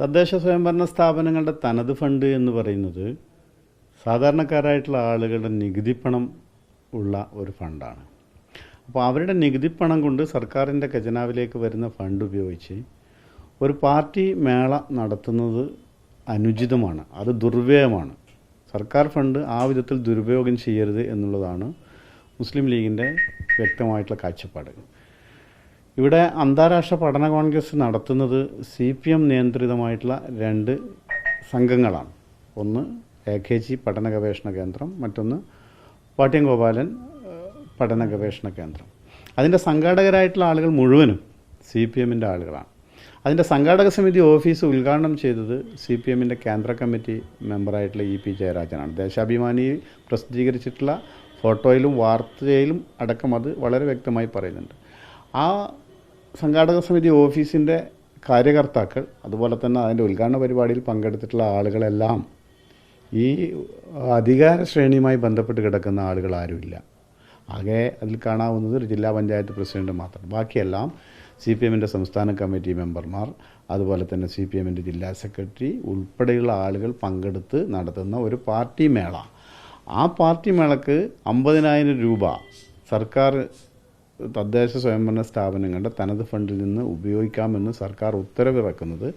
തദ്ദേശ സ്വയംഭരണ സ്ഥാപനങ്ങളുടെ തനത് ഫണ്ട് എന്ന് പറയുന്നത് സാധാരണക്കാരായിട്ടുള്ള ആളുകളുടെ നികുതിപ്പണം ഉള്ള ഒരു ഫണ്ടാണ്. അപ്പോൾ അവരുടെ നികുതിപ്പണം കൊണ്ട് സർക്കാരിന്റെ ഖജനാവിലേക്ക് വരുന്ന ഫണ്ട് ഉപയോഗിച്ച് ഒരു പാർട്ടി മേള നടത്തുന്നത് അനുചിതമാണ്. അത് ദുർവ്യയമാണ്. സർക്കാർ ഫണ്ട് ആ വിധത്തിൽ ദുരുപയോഗം ചെയ്യരുത് എന്നുള്ളതാണ് മുസ്ലിം ലീഗിന്റെ വ്യക്തമായിട്ടുള്ള കാഴ്ചപ്പാട്. ഇവിടെ അന്താരാഷ്ട്ര പഠന കോൺഗ്രസ് നടത്തുന്നത് സി പി എം നിയന്ത്രിതമായിട്ടുള്ള രണ്ട് സംഘങ്ങളാണ്. ഒന്ന് എ കെ ജി പഠന ഗവേഷണ കേന്ദ്രം മറ്റൊന്ന് പാട്യം ഗോപാലൻ പഠന ഗവേഷണ കേന്ദ്രം. അതിന്റെ സംഘാടകരായിട്ടുള്ള ആളുകൾ മുഴുവനും സി പി എമ്മിന്റെ ആളുകളാണ്. അതിന്റെ സംഘാടക സമിതി ഓഫീസ് ഉദ്ഘാടനം ചെയ്തത് സി പി എമ്മിന്റെ കേന്ദ്ര കമ്മിറ്റി മെമ്പറായിട്ടുള്ള ഇ പി ജയരാജനാണ്. ദേശാഭിമാനി പ്രസിദ്ധീകരിച്ചിട്ടുള്ള ഫോട്ടോയിലും വാർത്തയിലും അടക്കം അത് വളരെ വ്യക്തമായി പറയുന്നുണ്ട്. ആ സംഘാടക സമിതി ഓഫീസിന്റെ കാര്യകർത്താക്കൾ അതുപോലെ തന്നെ അതിന്റെ ഉദ്ഘാടന പരിപാടിയിൽ പങ്കെടുത്തിട്ടുള്ള ആളുകളെല്ലാം ഈ അധികാര ശ്രേണിയുമായി ബന്ധപ്പെട്ട് കിടക്കുന്ന ആളുകൾ ആരുമില്ല. ആകെ അതിൽ കാണാവുന്നത് ഒരു ജില്ലാ പഞ്ചായത്ത് പ്രസിഡന്റ് മാത്രം. ബാക്കിയെല്ലാം സി പി എമ്മിന്റെ സംസ്ഥാന കമ്മിറ്റി മെമ്പർമാർ അതുപോലെ തന്നെ സി പി എമ്മിന്റെ ജില്ലാ സെക്രട്ടറി ഉൾപ്പെടെയുള്ള ആളുകൾ പങ്കെടുത്ത് നടത്തുന്ന ഒരു പാർട്ടി മേള. ആ പാർട്ടി മേളക്ക് അമ്പതിനായിരം രൂപ സർക്കാർ തദ്ദേശ സ്വയംഭരണ സ്ഥാപനങ്ങളുടെ തനത് ഫണ്ടിൽ നിന്ന് ഉപയോഗിക്കാമെന്ന് സർക്കാർ ഉത്തരവിറക്കുന്നത്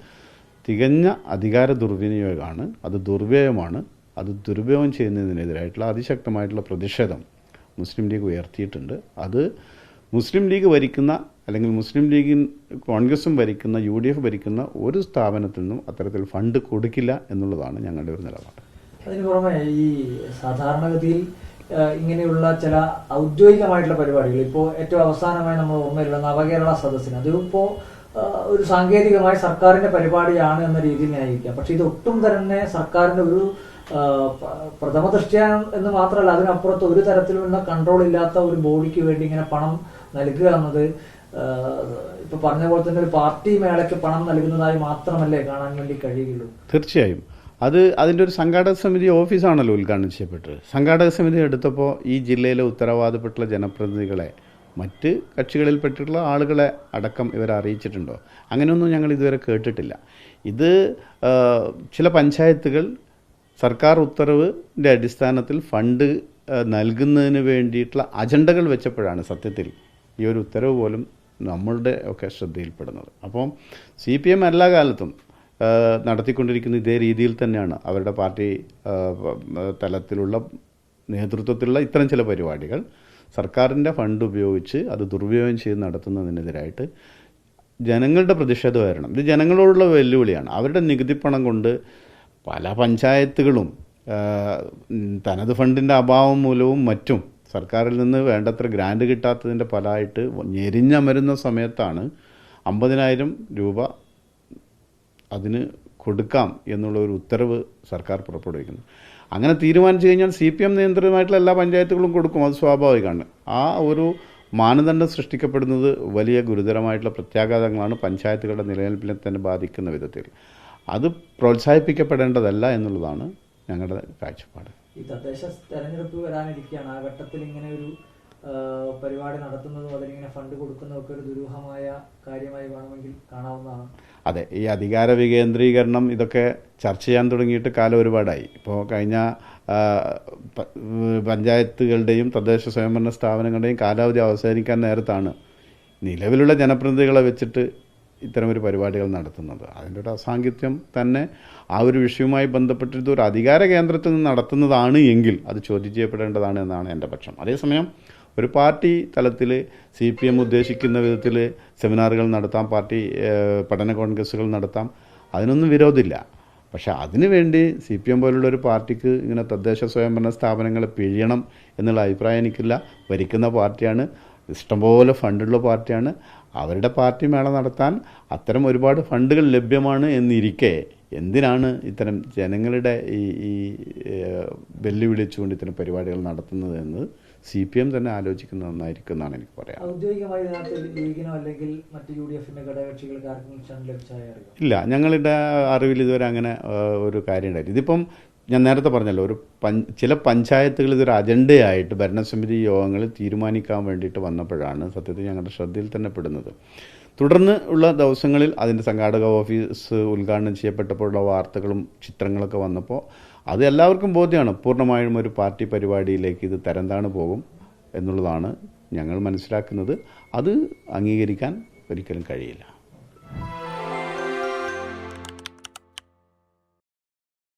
തികഞ്ഞ അധികാര ദുർവിനിയോഗമാണ്. അത് ദുർവ്യയമാണ്. അത് ദുരുപയോഗം ചെയ്യുന്നതിനെതിരായിട്ടുള്ള അതിശക്തമായിട്ടുള്ള പ്രതിഷേധം മുസ്ലിം ലീഗ് ഉയർത്തിയിട്ടുണ്ട്. അത് മുസ്ലിം ലീഗ് ഭരിക്കുന്ന അല്ലെങ്കിൽ മുസ്ലിം ലീഗിൻ കോൺഗ്രസും ഭരിക്കുന്ന യു ഡി എഫ് ഭരിക്കുന്ന ഒരു സ്ഥാപനത്തിൽ നിന്നും അത്തരത്തിൽ ഫണ്ട് കൊടുക്കില്ല എന്നുള്ളതാണ് ഞങ്ങളുടെ ഒരു നിലപാട്. അതിന് പുറമെ ഈ സാധാരണഗതിയിൽ ഇങ്ങനെയുള്ള ചില ഔദ്യോഗികമായിട്ടുള്ള പരിപാടികൾ. ഇപ്പോൾ ഏറ്റവും അവസാനമായി നമ്മൾ ഓർമ്മയിലുള്ള നവകേരള സദസ്സിന്. അതിപ്പോ ആ, ഒരു സാങ്കേതികമായ സർക്കാരിന്റെ പരിപാടിയാണ് എന്ന രീതിയിൽ ന്യായീകരിക്കാം. പക്ഷെ ഇത് ഒട്ടും തന്നെ സർക്കാരിന്റെ ഒരു പ്രഥമ ദൃഷ്ടിയാ എന്ന് മാത്രമല്ല അതിനപ്പുറത്ത് ഒരു തരത്തിലുള്ള കൺട്രോൾ ഇല്ലാത്ത ഒരു ബോഡിക്ക് വേണ്ടി ഇങ്ങനെ പണം നൽകുക എന്നത് ഇപ്പൊ പറഞ്ഞ പോലെ തന്നെ ഒരു പാർട്ടി മേളയ്ക്ക് പണം നൽകുന്നതായി മാത്രമല്ലേ കാണാൻ വേണ്ടി കഴിയുള്ളൂ തീർച്ചയായും. അത് അതിന്റെ ഒരു സംഘാടക സമിതി ഓഫീസാണല്ലോ ഉദ്ഘാടനം ചെയ്യപ്പെട്ടത്. സംഘാടക സമിതി എടുത്തപ്പോൾ ഈ ജില്ലയിലെ ഉത്തരവാദപ്പെട്ടുള്ള ജനപ്രതിനിധികളെ മറ്റ് കക്ഷികളിൽപ്പെട്ടിട്ടുള്ള ആളുകളെ അടക്കം ഇവരെ അറിയിച്ചിട്ടുണ്ടോ? അങ്ങനെയൊന്നും ഞങ്ങൾ ഇതുവരെ കേട്ടിട്ടില്ല. ഇത് ചില പഞ്ചായത്തുകൾ സർക്കാർ ഉത്തരവിന്റെ അടിസ്ഥാനത്തിൽ ഫണ്ട് നൽകുന്നതിന് വേണ്ടിയിട്ടുള്ള അജണ്ടകൾ വെച്ചപ്പോഴാണ് സത്യത്തിൽ ഈ ഒരു ഉത്തരവ് പോലും നമ്മളുടെ ഒക്കെ ശ്രദ്ധയിൽപ്പെടുന്നത്. അപ്പം സി പി എം എല്ലാ കാലത്തും നടത്തിക്കൊണ്ടിരിക്കുന്ന ഇതേ രീതിയിൽ തന്നെയാണ്. അവരുടെ പാർട്ടി തലത്തിലുള്ള നേതൃത്വത്തിലുള്ള ഇത്തരം ചില പരിപാടികൾ സർക്കാരിന്റെ ഫണ്ട് ഉപയോഗിച്ച് അത് ദുർവ്യയം ചെയ്ത് നടത്തുന്നതിനെതിരായിട്ട് ജനങ്ങളുടെ പ്രതിഷേധം വരണം. ഇത് ജനങ്ങളോടുള്ള വെല്ലുവിളിയാണ്. അവരുടെ നികുതിപ്പണം കൊണ്ട് പല പഞ്ചായത്തുകളും തനത് ഫണ്ടിന്റെ അഭാവം മൂലവും മറ്റും സർക്കാരിൽ നിന്ന് വേണ്ടത്ര ഗ്രാൻഡ് കിട്ടാത്തതിന്റെ ഫലമായിട്ട് ഞെരിഞ്ഞമരുന്ന സമയത്താണ് അമ്പതിനായിരം രൂപ അതിന് കൊടുക്കാം എന്നുള്ള ഒരു ഉത്തരവ് സർക്കാർ പുറപ്പെടുവിക്കുന്നു. അങ്ങനെ തീരുമാനിച്ചു കഴിഞ്ഞാൽ സി പി എം നിയന്ത്രിതമായിട്ടുള്ള എല്ലാ പഞ്ചായത്തുകളും കൊടുക്കും അത് സ്വാഭാവികമാണ്. ആ ഒരു മാനദണ്ഡം സൃഷ്ടിക്കപ്പെടുന്നത് വലിയ ഗുരുതരമായിട്ടുള്ള പ്രത്യാഘാതങ്ങളാണ് പഞ്ചായത്തുകളുടെ നിലനിൽപ്പിനെ തന്നെ ബാധിക്കുന്ന വിധത്തിൽ. അത് പ്രോത്സാഹിപ്പിക്കപ്പെടേണ്ടതല്ല എന്നുള്ളതാണ് ഞങ്ങളുടെ കാഴ്ചപ്പാട്. ഈ തദ്ദേശ തെരഞ്ഞെടുപ്പ് വരാനിരിക്കുകയാണ്. ആ ഘട്ടത്തിൽ ഇങ്ങനെ ഒരു പരിപാടി നടത്തുന്നതും അതിനിങ്ങനെ ഫണ്ട് കൊടുക്കുന്നതും ഒക്കെ ഒരു ദുരൂഹമായ കാര്യമായി വേണമെങ്കിൽ കാണാവുന്നതാണ്. അതെ ഈ അധികാര വികേന്ദ്രീകരണം ഇതൊക്കെ ചർച്ച ചെയ്യാൻ തുടങ്ങിയിട്ട് കാലം ഒരുപാടായി. ഇപ്പോൾ കഴിഞ്ഞ പഞ്ചായത്തുകളുടെയും തദ്ദേശ സ്വയംഭരണ സ്ഥാപനങ്ങളുടെയും കാലാവധി അവസാനിക്കാൻ നേരത്താണ് നിലവിലുള്ള ജനപ്രതിനിധികളെ വെച്ചിട്ട് ഇത്തരമൊരു പരിപാടികൾ നടത്തുന്നത്. അതിന്റെ ഒരു അസാങ്കിത്യം തന്നെ ആ ഒരു വിഷയവുമായി ബന്ധപ്പെട്ടിട്ട് ഒരു അധികാര കേന്ദ്രത്തിൽ നിന്ന് നടത്തുന്നതാണ് എങ്കിൽ അത് ചോദ്യം ചെയ്യപ്പെടേണ്ടതാണ് എന്നാണ് എന്റെ പക്ഷം. അതേസമയം ഒരു പാർട്ടി തലത്തിൽ സി പി എം ഉദ്ദേശിക്കുന്ന വിധത്തിൽ സെമിനാറുകൾ നടത്താം പാർട്ടി പഠന കോൺഗ്രസ്സുകൾ നടത്താം. അതിനൊന്നും വിരോധമില്ല. പക്ഷേ അതിനുവേണ്ടി സി പി എം പോലുള്ള ഒരു പാർട്ടിക്ക് ഇങ്ങനെ തദ്ദേശ സ്വയംഭരണ സ്ഥാപനങ്ങളെ പിഴിയണം എന്നുള്ള അഭിപ്രായം എനിക്കില്ല. ഭരിക്കുന്ന പാർട്ടിയാണ് ഇഷ്ടംപോലെ ഫണ്ടുള്ള പാർട്ടിയാണ്. അവരുടെ പാർട്ടി മേള നടത്താൻ അത്തരം ഒരുപാട് ഫണ്ടുകൾ ലഭ്യമാണ് എന്നിരിക്കെ എന്തിനാണ് ഇത്തരം ജനങ്ങളുടെ ഈ ഈ വെല്ലുവിളിച്ചുകൊണ്ട് ഇത്തരം പരിപാടികൾ നടത്തുന്നത് എന്ന് സി പി എം തന്നെ ആലോചിക്കുന്നത് നന്നായിരിക്കും എന്നാണ് എനിക്ക് പറയാം ഔദ്യോഗികമായി അല്ലെങ്കിൽ മറ്റ് യു ഡി ഘടകകക്ഷികൾക്ക് ഇല്ല ഞങ്ങളുടെ അറിവിൽ ഇതുവരെ അങ്ങനെ ഒരു കാര്യം ഉണ്ടായില്ല ഇതിപ്പം ഞാൻ നേരത്തെ പറഞ്ഞല്ലോ ഒരു ചില പഞ്ചായത്തുകൾ ഇതൊരു അജണ്ടയായിട്ട് ഭരണസമിതി യോഗങ്ങൾ തീരുമാനിക്കാൻ വേണ്ടിയിട്ട് വന്നപ്പോഴാണ് സത്യത്തിൽ ഞങ്ങളുടെ ശ്രദ്ധയിൽ തന്നെ പെടുന്നത്. തുടർന്ന് ഉള്ള ദിവസങ്ങളിൽ അതിന്റെ സംഘാടക ഓഫീസ് ഉദ്ഘാടനം ചെയ്യപ്പെട്ടപ്പോഴുള്ള വാർത്തകളും ചിത്രങ്ങളൊക്കെ വന്നപ്പോൾ അത് എല്ലാവർക്കും ബോധ്യമാണ്. പൂർണമായും ഒരു പാർട്ടി പരിപാടിയിലേക്ക് ഇത് തരംതാണ് പോകും എന്നുള്ളതാണ് ഞങ്ങൾ മനസ്സിലാക്കുന്നത്. അത് അംഗീകരിക്കാൻ ഒരിക്കലും കഴിയില്ല.